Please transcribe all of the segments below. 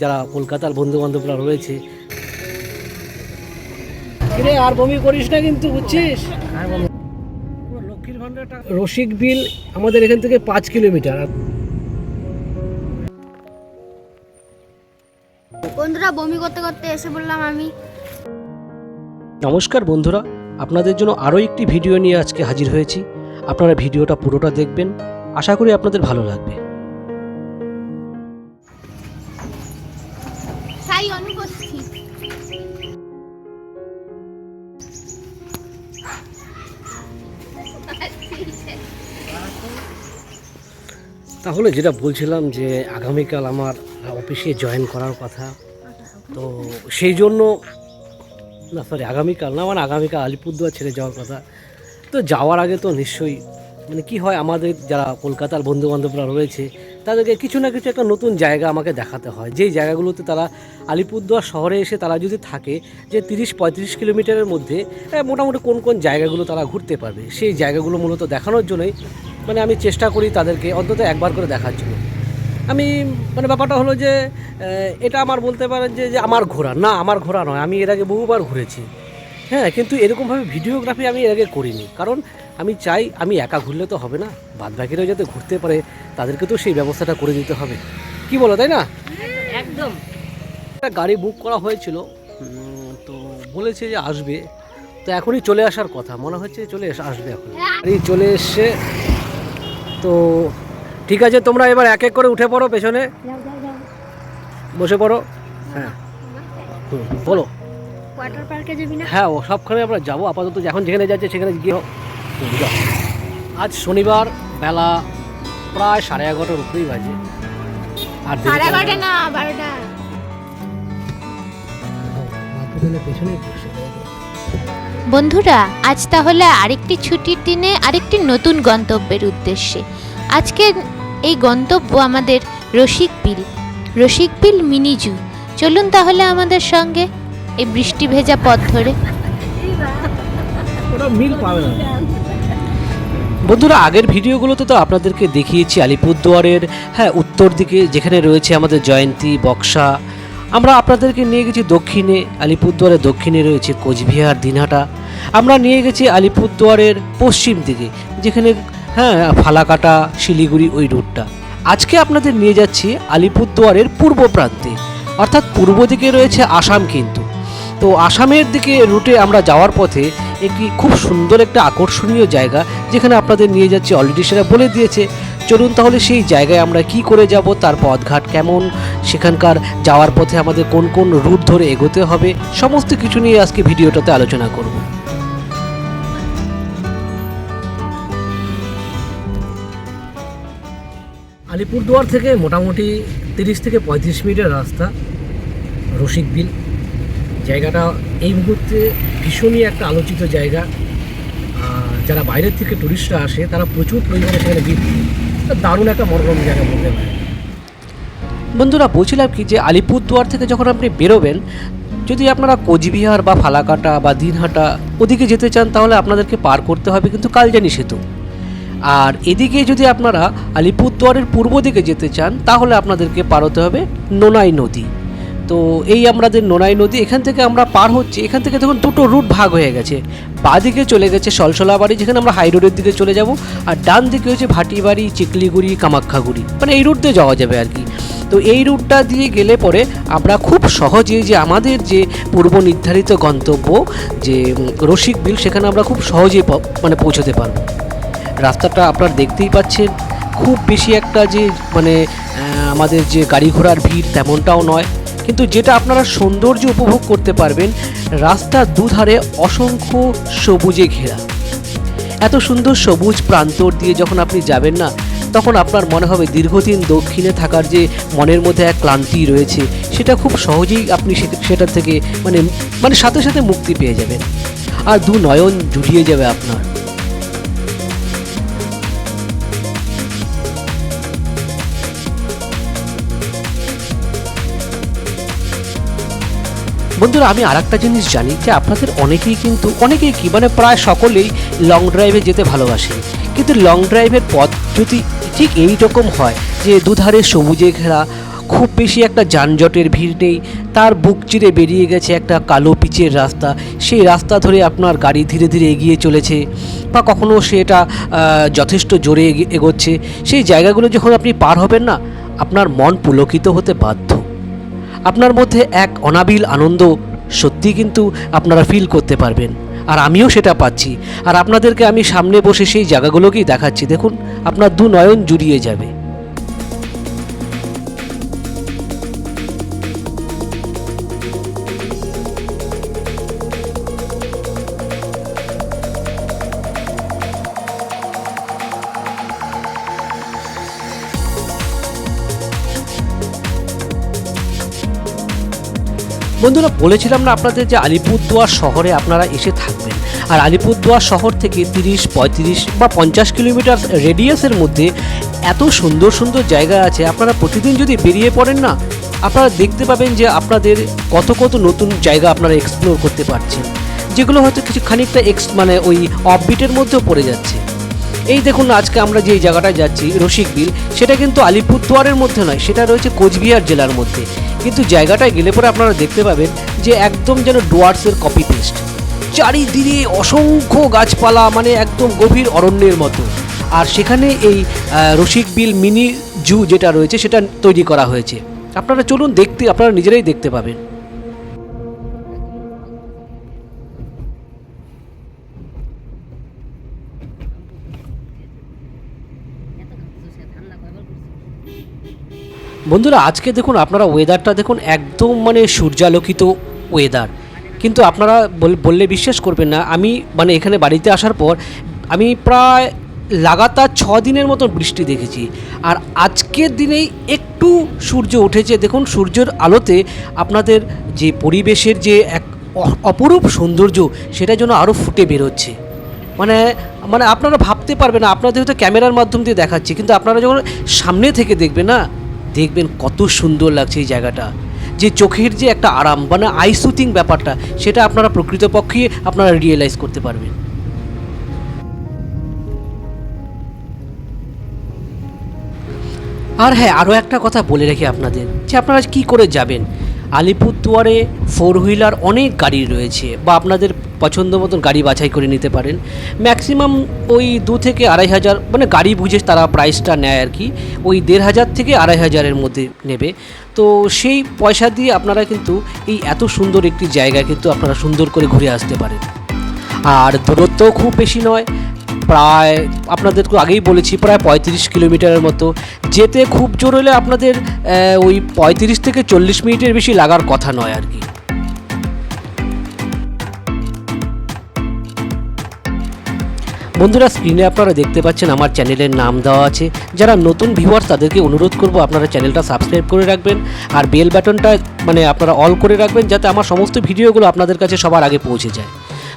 যারা কলকাতার বন্ধু বান্ধবরা রয়েছে আর বমি করিস না কিন্তু বুঝছিস? ভান্ডারটা রসিক বিল আমাদের এখান থেকে পাঁচ কিলোমিটার। বন্ধুরা বমি করতে করতে এসে বললাম আমি। নমস্কার বন্ধুরা আপনাদের জন্য আরও একটি ভিডিও নিয়ে আজকে হাজির হয়েছি। আপনারা ভিডিওটা পুরোটা দেখবেন। আশা করি আপনাদের ভালো লাগবে। তাহলে যেটা বলছিলাম যে আগামীকাল আমার অফিসে জয়েন করার কথা, তো সেই জন্য, না সরি আগামীকাল না মানে আগামীকাল আলিপুরদুয়ার ছেড়ে যাওয়ার কথা। তো যাওয়ার আগে তো নিশ্চয়ই মানে কি হয়, আমাদের যারা কলকাতার বন্ধু বান্ধবরা রয়েছে, তাদেরকে কিছু না কিছু একটা নতুন জায়গা আমাকে দেখাতে হয়। যেই জায়গাগুলোতে তারা আলিপুরদুয়ার শহরে এসে তারা যদি থাকে, যে তিরিশ পঁয়ত্রিশ কিলোমিটারের মধ্যে মোটামুটি কোন কোন জায়গাগুলো তারা ঘুরতে পারবে, সেই জায়গাগুলো মূলত দেখানোর জন্যই মানে আমি চেষ্টা করি তাদেরকে অন্তত একবার করে দেখার জন্য। আমি মানে ব্যাপারটা হলো যে এটা আমার বলতে পারেন যে যে আমার ঘোরা। না আমার ঘোরা নয় আমি এর আগে বহুবার ঘুরেছি। হ্যাঁ কিন্তু এরকমভাবে ভিডিওগ্রাফি আমি এর আগে করিনি। কারণ আমি চাই আমি একা ঘুরলে তো হবে না। বাদ বাকিরাও যাতে ঘুরতে পারে তাদেরকে তো সেই ব্যবস্থাটা করে দিতে হবে। কি বলো তাই না? একদম। একটা গাড়ি বুক করা হয়েছিল তো বলেছে যে আসবে। তো এখনই চলে আসার কথা। মনে হচ্ছে চলে এসে আসবে এখন। গাড়ি চলে এসছে তো ঠিক আছে তোমরা এবার এক এক করে উঠে পড়ো পেছনে। বসে পড়ো। হ্যাঁ। বলো। ওয়াটার পার্কে যাবি না? হ্যাঁ ও সবখানে আমরা যাব। আপাতত এখন যেখানে যাচ্ছে সেখানে গিয়ে। আজ শনিবার বেলা প্রায় সাড়ে এগারোটার উপরেই বাজে। আর সাড়ে এগারোটা না। বারোটা। পেছনে। বন্ধুরা আজ তাহলে আরেকটি ছুটির দিনে আরেকটি নতুন গন্তব্যের উদ্দেশ্যে। আজকের এই গন্তব্য আমাদের রসিক বিল রসিক বিল মিনি জু। চলুন তাহলে আমাদের সঙ্গে এই বৃষ্টি ভেজা পথ ধরে। বন্ধুরা আগের ভিডিওগুলোতে তো আপনাদেরকে দেখিয়েছি আলিপুরদুয়ারের হ্যাঁ উত্তর দিকে যেখানে রয়েছে আমাদের জয়ন্তী বক্সা। আমরা আপনাদেরকে নিয়ে গেছি দক্ষিণে আলিপুরদুয়ারের দক্ষিণে রয়েছে কোচবিহার দিনহাটা। আমরা নিয়ে গেছি আলিপুরদুয়ারের পশ্চিম দিকে, যেখানে হ্যাঁ ফালাকাটা, শিলিগুড়ি ওই রুটটা আজকে আপনাদের নিয়ে যাচ্ছি আলিপুরদুয়ারের পূর্ব প্রান্তে, অর্থাৎ পূর্ব দিকে রয়েছে আসাম কিন্তু। তো আসামের দিকে রুটে আমরা যাওয়ার পথে একটি খুব সুন্দর একটা আকর্ষণীয় জায়গা, যেখানে আপনাদের নিয়ে যাচ্ছি অলরেডি সেটা বলে দিয়েছে। চলুন তাহলে সেই জায়গায় আমরা কি করে যাব, তার পথঘাট কেমন, সেখানকার যাওয়ার পথে আমাদের কোন কোন রুট ধরে এগোতে হবে, সমস্ত কিছু নিয়ে আজকে ভিডিওটাতে আলোচনা করব। আলিপুরদুয়ার থেকে মোটামুটি তিরিশ থেকে পঁয়ত্রিশ মিনিটের রাস্তা, রসিক বিল। জায়গাটা এই মুহূর্তে ভীষণই একটা আলোচিত জায়গা। যারা বাইরের থেকে টুরিস্টরা আসে, তারা প্রচুর পরিমাণে সেখানে ভিড় দারুণ একটা মনোরম জায়গা বলতে পারে বন্ধুরা, বলছিলাম কি যে আলিপুরদুয়ার থেকে যখন আপনি বেরোবেন, যদি আপনারা কোচবিহার বা ফালাকাটা বা দিনহাটা ওদিকে যেতে চান, তাহলে আপনাদেরকে পার করতে হবে কিন্তু কালজানি সেতু। আর এদিকে যদি আপনারা আলিপুরদুয়ারের পূর্ব দিকে যেতে চান তাহলে আপনাদেরকে পার হতে হবে নোনাই নদী। তো এই আমাদের নোনাই নদী এখান থেকে আমরা পার হচ্ছি। এখান থেকে দেখুন দুটো রুট ভাগ হয়ে গেছে। বাদিকে চলে গেছে সলসলাবাড়ি যেখানে আমরা হাই রোডের দিকে চলে যাব আর ডান দিকে হচ্ছে ভাটিবাড়ি চিকলিগুড়ি কামাখ্যাগুড়ি মানে এই রুট দিয়ে যাওয়া যাবে আর কি। তো এই রুটটা দিয়ে গেলে পরে আমরা খুব সহজেই যে আমাদের যে পূর্ব নির্ধারিত গন্তব্য যে উম, রসিক বিল সেখানে আমরা খুব সহজেই মানে পৌঁছতে পারব। রাস্তাটা আপনারা দেখতেই পাচ্ছেন। খুব বেশি একটা যে মানে আমাদের যে গাড়ি ঘোড়ার ভিড় তেমনটাও নয়। কিন্তু যেটা আপনারা সৌন্দর্য উপভোগ করতে পারবেন, রাস্তার দুধারে অসংখ্য সবুজে ঘেরা। এত সুন্দর সবুজ প্রান্তর দিয়ে যখন আপনি যাবেন না, তখন আপনার মনে হবে দীর্ঘদিন দক্ষিণে থাকার যে মনের মধ্যে এক ক্লান্তি রয়েছে, সেটা খুব সহজেই আপনি সেটা থেকে মানে মানে সাথে সাথে মুক্তি পেয়ে যাবেন। আর দু নয়ন জুড়িয়ে যাবে আপনার। বন্ধুরা, আমি আর একটা জিনিস জানি যে আপনাদের অনেকেই কিন্তু, অনেকেই কি মানে প্রায় সকলেই লং ড্রাইভে যেতে ভালোবাসে। কিন্তু লং ড্রাইভের পথ যদি ঠিক এই রকম হয় যে দুধারে সবুজে ঘেরা, খুব বেশি একটা যানজটের ভিড় নেই, তার বুক চিরে বেরিয়ে গেছে একটা কালো পিচের রাস্তা, সেই রাস্তা ধরে আপনার গাড়ি ধীরে ধীরে এগিয়ে চলেছে, বা কখনও সেটা যথেষ্ট জোরে এগি- এগোচ্ছে, সেই জায়গাগুলো যখন আপনি পার হবেন না, আপনার মন পুলকিত হতে বাধ্য। আপনার মধ্যে এক অনাবিল আনন্দ সত্যি কিন্তু আপনারা ফিল করতে পারবেন। আর আমিও সেটা পাচ্ছি। আর আপনাদেরকে আমি সামনে বসে সেই জায়গাগুলোকেই দেখাচ্ছি। দেখুন, আপনার দু নয়ন জুড়িয়ে যাবে। বন্ধুরা, বলেছিলাম না আপনাদের যে আলিপুরদুয়ার শহরে আপনারা এসে থাকবেন? আর আলিপুরদুয়ার শহর থেকে তিরিশ, পঁয়ত্রিশ বা পঞ্চাশ কিলোমিটার রেডিয়াসের মধ্যে এত সুন্দর সুন্দর জায়গা আছে, আপনারা প্রতিদিন যদি বেরিয়ে পড়েন না, আপনারা দেখতে পাবেন যে আপনাদের কত কত নতুন জায়গা আপনারা এক্সপ্লোর করতে পারছেন। যেগুলো হয়তো কিছু খানিকটা এক্স মানে ওই অফবিটের মধ্যেও পড়ে যাচ্ছে। এই দেখুন আজকে আমরা যে জায়গাটায় যাচ্ছি, রসিক বিল, সেটা কিন্তু আলিপুরদুয়ারের মধ্যে নয়, সেটা রয়েছে কোচবিহার জেলার মধ্যে। কিন্তু জায়গাটায় গেলে পরে আপনারা দেখতে পাবেন যে একদম যেন ডুয়ার্সের কপি পেস্ট চারিদিকে অসংখ্য গাছপালা মানে একদম গভীর অরণ্যের মতো। আর সেখানে এই রসিক বিল মিনি জু যেটা রয়েছে, সেটা তৈরি করা হয়েছে। আপনারা চলুন দেখতে, আপনারা নিজেরাই দেখতে পাবেন। বন্ধুরা, আজকে দেখুন আপনারা ওয়েদারটা দেখুন একদম মানে সূর্যালোকিত ওয়েদার কিন্তু আপনারা বল- বললে বিশ্বাস করবেন না, আমি মানে এখানে বাড়িতে আসার পর আমি প্রায় লাগাতার ছ দিনের মতো বৃষ্টি দেখেছি। আর আজকের দিনেই একটু সূর্য উঠেছে। দেখুন, সূর্যের আলোতে আপনাদের যে পরিবেশের যে এক অপরূপ সৌন্দর্য, সেটা যেন আরও ফুটে বেরোচ্ছে। মানে মানে আপনারা ভাবতে পারবেন না, আপনাদের হয়তো ক্যামেরার মাধ্যম দিয়ে দেখাচ্ছি, কিন্তু আপনারা যখন সামনে থেকে দেখবেন না দেখবেন কত সুন্দর লাগছে এই জায়গাটা। যে চোখের যে একটা আরাম মানে আই সুতিং ব্যাপারটা, সেটা আপনারা প্রকৃতপক্ষে আপনারা রিয়েলাইজ করতে পারবেন। আর হ্যাঁ আরও একটা কথা বলে রেখে আপনাদের, যে আপনারা কি করে যাবেন? আলিপুরদুয়ারে ফোর হুইলার অনেক গাড়ি রয়েছে, বা আপনাদের পছন্দ মতন গাড়ি বাছাই করে নিতে পারেন। ম্যাক্সিমাম ওই দু থেকে আড়াই হাজার মানে গাড়ি বুঝে তারা প্রাইসটা নেয় আর কি। ওই দেড় হাজার থেকে আড়াই হাজারের মধ্যে নেবে। তো সেই পয়সা দিয়ে আপনারা কিন্তু এই এত সুন্দর একটি জায়গা কিন্তু আপনারা সুন্দর করে ঘুরে আসতে পারেন। আর দূরত্বও খুব বেশি নয়। প্রায় আপনাদেরকে আগেই বলেছি, প্রায় পঁয়ত্রিশ কিলোমিটারের মতো। যেতে খুব জোর হলে আপনাদের ওই পঁয়ত্রিশ থেকে চল্লিশ মিনিটের বেশি লাগার কথা নয় আর কি। বন্ধুরা স্ক্রিনে আপনারা দেখতে পাচ্ছেন আমার চ্যানেলের নাম দেওয়া আছে। যারা নতুন ভিউয়ার্স তাদেরকে অনুরোধ করব আপনারা চ্যানেলটা সাবস্ক্রাইব করে রাখবেন আর বেল বাটনটা মানে আপনারা অল করে রাখবেন যাতে আমার সমস্ত ভিডিওগুলো আপনাদের কাছে সবার আগে পৌঁছে যায়।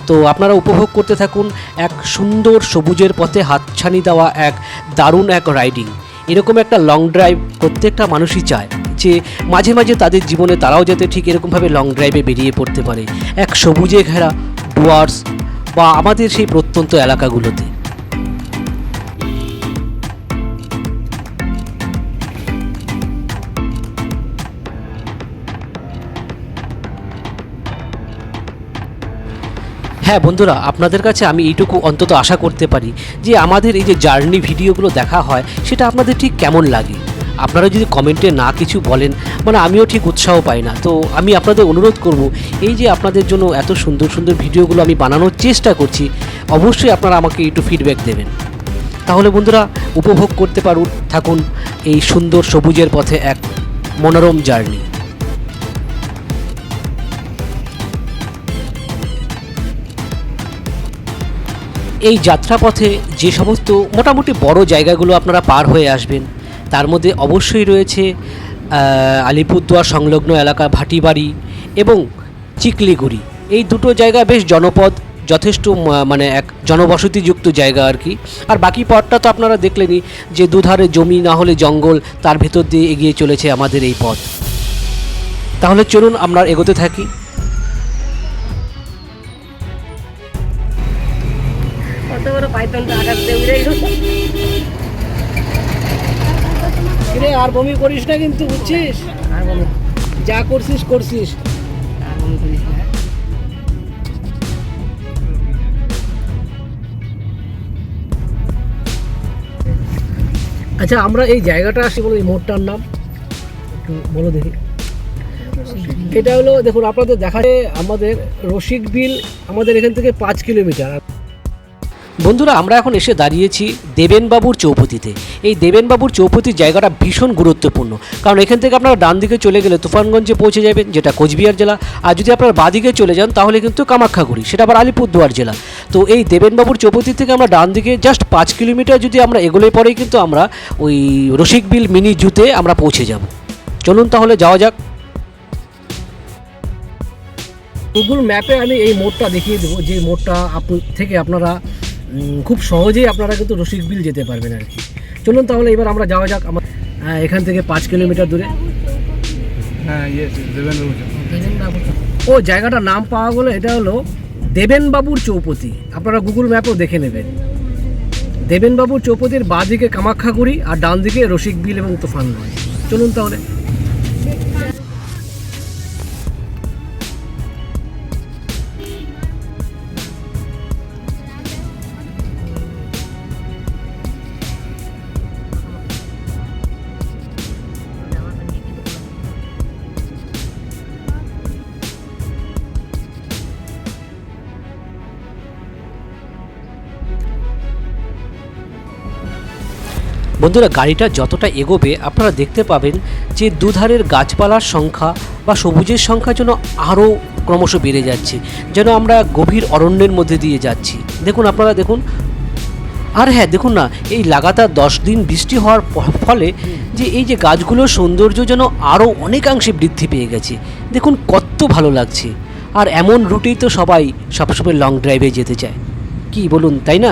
তো আপনারা উপভোগ করতে থাকুন এক সুন্দর সবুজের পথে হাতছানি দেওয়া এক দারুণ এক রাইডিং এরকম একটা লং ড্রাইভ প্রত্যেকটা মানুষই চায় যে মাঝে মাঝে তাদের জীবনে তারাও যাতে ঠিক এরকমভাবে লং ড্রাইভে বেরিয়ে পড়তে পারে। এক সবুজে ঘেরা ডুয়ার্স বা আমাদের সেই প্রত্যন্ত এলাকাগুলোতে? হ্যাঁ বন্ধুরা, আপনাদের কাছে আমি এইটুকু অন্তত আশা করতে পারি যে আমাদের এই যে জার্নি ভিডিওগুলো দেখা হয়, সেটা আপনাদের ঠিক কেমন লাগে? আপনারা যদি কমেন্টে না কিছু বলেন মানে আমিও ঠিক উৎসাহ পাই না। তো আমি আপনাদের অনুরোধ করব, এই যে আপনাদের জন্য এত সুন্দর সুন্দর ভিডিওগুলো আমি বানানোর চেষ্টা করছি, অবশ্যই আপনারা আমাকে একটু ফিডব্যাক দেবেন। তাহলে বন্ধুরা, উপভোগ করতে পারুন, থাকুন এই সুন্দর সবুজের পথে এক মনোরম জার্নি। এই যাত্রাপথে যে সমস্ত মোটামুটি বড় জায়গাগুলো আপনারা পার হয়ে আসবেন তার মধ্যে অবশ্যই রয়েছে আলিপুরদুয়ার সংলগ্ন এলাকা ভাটিবাড়ি এবং চিকলিগুড়ি। এই দুটো জায়গা বেশ জনপদ, যথেষ্ট মানে এক জনবসতিযুক্ত জায়গা আর কি। আর বাকি পথটা তো আপনারা দেখলেনই যে দুধারে জমি, না হলে জঙ্গল, তার ভেতর দিয়ে এগিয়ে চলেছে আমাদের এই পথ। তাহলে চলুন আমরা এগোতে থাকি। কত বড় পাইথনটা আঘাত দিয়ে উড়ে কিরে আর বমি করিস না কিন্তু বুঝছিস? আর যা করছিস করছিস। আর বমি করিস না আচ্ছা আমরা এই জায়গাটা আসি বলো এই মোড়টার নাম। একটু বলো দেখি। এটা হলো দেখুন আপনাদের দেখা যায় আমাদের রসিক বিল আমাদের এখান থেকে পাঁচ কিলোমিটার। বন্ধুরা, আমরা এখন এসে দাঁড়িয়েছি দেবেনবাবুর চৌপতিতে। এই দেবেনবাবুর চৌপতির জায়গাটা ভীষণ গুরুত্বপূর্ণ। কারণ এখান থেকে আপনারা ডান দিকে চলে গেলে তুফানগঞ্জে পৌঁছে যাবেন, যেটা কোচবিহার জেলা। আর যদি আপনারা বাদিকে চলে যান, তাহলে কিন্তু কামাখ্যাগুড়ি, সেটা আবার আলিপুরদুয়ার জেলা। তো এই দেবেনবাবুর চৌপতি থেকে আমরা ডান দিকে জাস্ট পাঁচ কিলোমিটার যদি আমরা এগোলে পরেই কিন্তু আমরা ওই রসিকবিল মিনি জুতে আমরা পৌঁছে যাব। চলুন তাহলে যাওয়া যাক। গুগল ম্যাপে আমি এই মোড়টা দেখিয়ে দেবো, যে মোড়টা থেকে আপনারা খুব সহজেই আপনারা কিন্তু রসিক বিল যেতে পারবেন আর কি। চলুন তাহলে এবার আমরা যাওয়া যাক আমার এখান থেকে পাঁচ কিলোমিটার দূরে। হ্যাঁ ইয়ে ও জায়গাটার নাম পাওয়া গেলো এটা হলো দেবেনবাবুর চৌপতি। আপনারা গুগল ম্যাপও দেখে নেবেন। দেবেনবাবুর চৌপতির বাঁ দিকে কামাখ্যাগুড়ি আর ডান দিকে রসিক বিল এবং তুফানগঞ্জ চলুন তাহলে। বন্ধুরা, গাড়িটা যতটা এগোবে আপনারা দেখতে পাবেন যে দুধারের গাছপালার সংখ্যা বা সবুজের সংখ্যা যেন আরও ক্রমশ বেড়ে যাচ্ছে, যেন আমরা গভীর অরণ্যের মধ্যে দিয়ে যাচ্ছি। দেখুন আপনারা, দেখুন। আর হ্যাঁ দেখুন না, এই লাগাতার দশ দিন বৃষ্টি হওয়ার ফলে যে এই যে গাছগুলোর সৌন্দর্য যেন আরও অনেকাংশে বৃদ্ধি পেয়ে গেছে। দেখুন কত ভালো লাগছে। আর এমন রুটেই তো সবাই সবসময় লং ড্রাইভে যেতে চায়। কি বলুন, তাই না?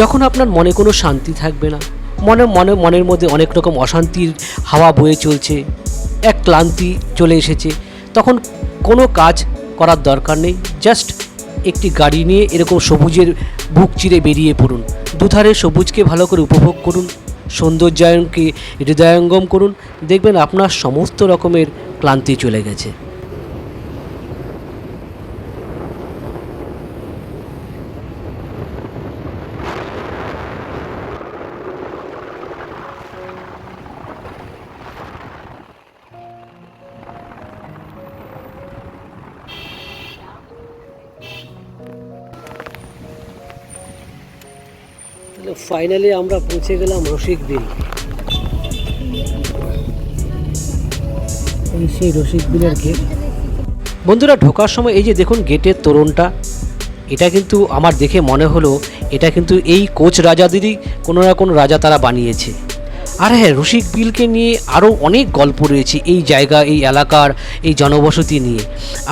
যখন আপনার মনে কোনো শান্তি থাকবে না, মনে মনে, মনের মধ্যে অনেক রকম অশান্তির হাওয়া বয়ে চলছে, এক ক্লান্তি চলে এসেছে, তখন কোনো কাজ করার দরকার নেই জাস্ট একটি গাড়ি নিয়ে এরকম সবুজের বুক চিরে বেরিয়ে পড়ুন, দুধারে সবুজকে ভালো করে উপভোগ করুন, সৌন্দর্যায়নকে হৃদয়ঙ্গম করুন, দেখবেন আপনার সমস্ত রকমের ক্লান্তি চলে গেছে। ফাইনালি আমরা পৌঁছে গেলাম রসিক বিল এই সেই রসিক বিলের গেট বন্ধুরা ঢোকার সময় এই যে দেখুন গেটের তোরণটা এটা কিন্তু আমার দেখে মনে হলো এটা কিন্তু এই কোচ রাজাদেরই কোনো না কোনো রাজা তারা বানিয়েছে। আর হ্যাঁ রসিক বিলকে নিয়ে আরও অনেক গল্প রয়েছে এই জায়গা, এই এলাকার, এই জনবসতি নিয়ে।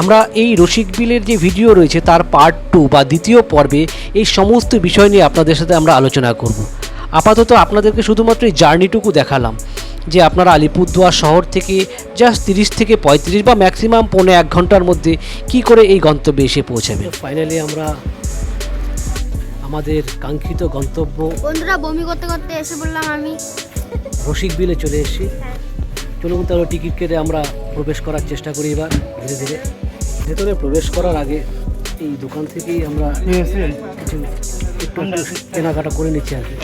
আমরা এই রসিক বিলের যে ভিডিও রয়েছে, তার পার্ট টু বা দ্বিতীয় পর্বে এই সমস্ত বিষয় নিয়ে আপনাদের সাথে আমরা আলোচনা করব। আপাতত আপনাদেরকে শুধুমাত্র এই জার্নিটুকু দেখালাম, যে আপনারা আলিপুরদুয়ার শহর থেকে জাস্ট তিরিশ থেকে পঁয়ত্রিশ বা ম্যাক্সিমাম পৌনে এক ঘণ্টার মধ্যে কি করে এই গন্তব্যে এসে পৌঁছাবে ফাইনালি আমরা আমাদের কাঙ্ক্ষিত গন্তব্য বন্ধুরা, বমি করতে করতে এসে বললাম আমি। রসিক বিলে চলে এসেছি। চলুন তাহলে টিকিট কেটে আমরা প্রবেশ করার চেষ্টা করি এবার ধীরে ধীরে। ভেতরে প্রবেশ করার আগে এই দোকান থেকেই আমরা কিছু একটু একটু কেনাকাটা করে নিচ্ছি আর কি।